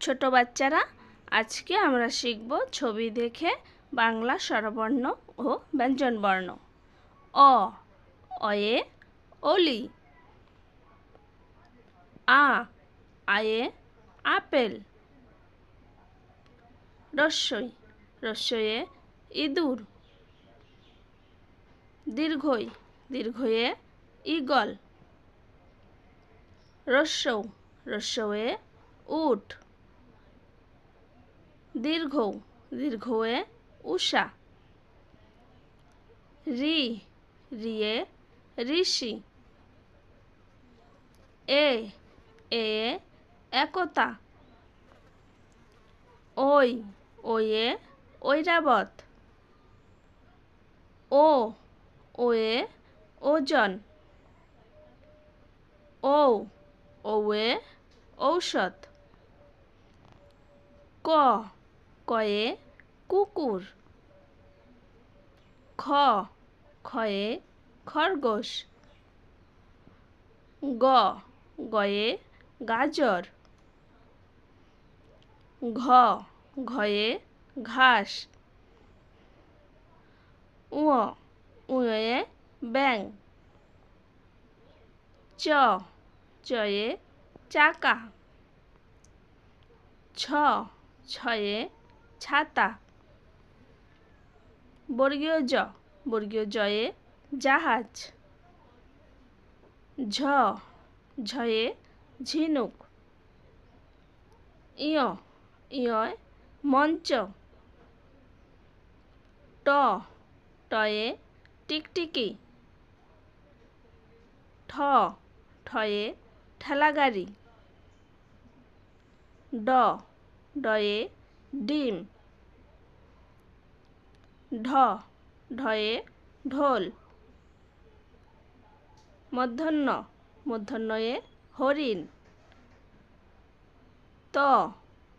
ছোট বাচ্চারা, আজকে আমরা শিখব ছবি দেখে বাংলা স্বরবর্ণ ও ব্যঞ্জনবর্ণ। অ, অয়ে, অলি। আ, আয়ে, আপেল। রস্যই, রস্যয়ে, ইঁদুর। দীর্ঘই, দীর্ঘয়ে, ঈগল। রস্যৌ রস্যয়ে, উট। দীর্ঘ দীর্ঘ এ উষা। রি, রিয়ে ঋষি। এ এ একতা। ওই, ওয়ে ঐরাবত। ও, ওয়ে ওজন। ও ওয়ে ঔষধ। ক কয়ে কুকুর। খ খয়ে খরগোশ। গ, গয়ে গাজর। ঘ, ঘয়ে ঘাস। উ উয়ে ব্যাং চ, চয়ে চাকা। ছ, ছয়ে ছাতা। বর্গীয় জ। বর্গীয় জয়ে জাহাজ। ঝ। ঝয়ে ঝিনুক। ইয় ইয় মঞ্চ। ট। টয়ে টিকটিকি। ঠ। ঠয়ে ঠেলাগাড়ি। ড। ডয়ে ডিম। ঢ, ঢয়ে ঢোল। মধ্যাহ্ন, মধ্যাহ্নয়ে হরিণ। ত,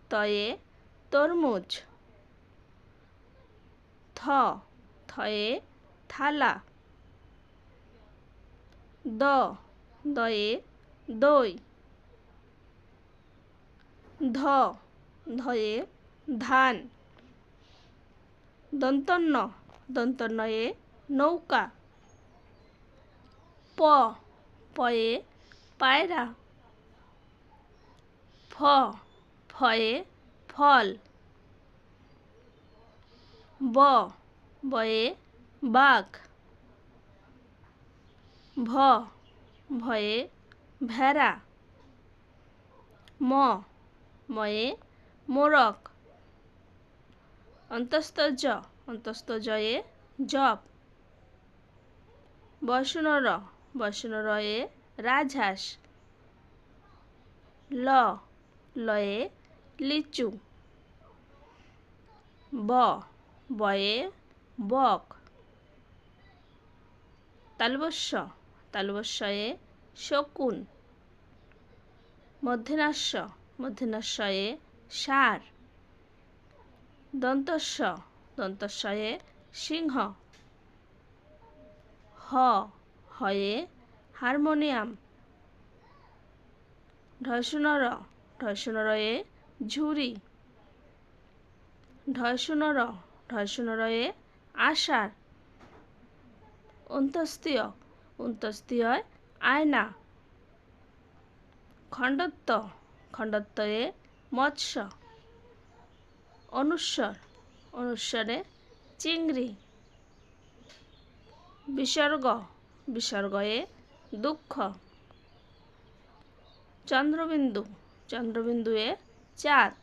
তয়ে তরমুজ। থ, থয়ে থালা। দ, দয়ে দই। ধ, ধয়ে ধান। দন্তন্য। দন্তন্নয়ে নৌকা। প। পয়ে পায়রা। ফ। ফয়ে ফল। ব। বয়ে বাঘ। ভ। ভয়ে ভেড়া। ম। ময়ে মোরক অন্তস্থ জ অন্তস্থ জয়ে জপ। বসুনর বসুনরয়ে রাজহাঁস। ল, লয়ে লিচু। ব, বয়ে বক। তালবস্য, তালবস্যয়ে শকুন। মধ্যনাস্য, মধ্যনাস্যয়ে সার। দন্তস্য দন্তস্বয়ে সিংহ। হ, হয়ে হারমোনিয়াম। ঢসুনর, ঢসুনরয়ে ঝুরি। ঢসুনর, ঢসুনরয়ে আষাঢ়। অন্তস্তীয় অন্তস্তীয় আয়না। খণ্ডত্ব, খণ্ডত্বয়ে মৎস্য। অনুস্বর অনুস্বরে চিংড়ি। বিসর্গ বিসর্গয়ে দুঃখ। চন্দ্রবিন্দু চন্দ্রবিন্দুয়ে চাঁদ।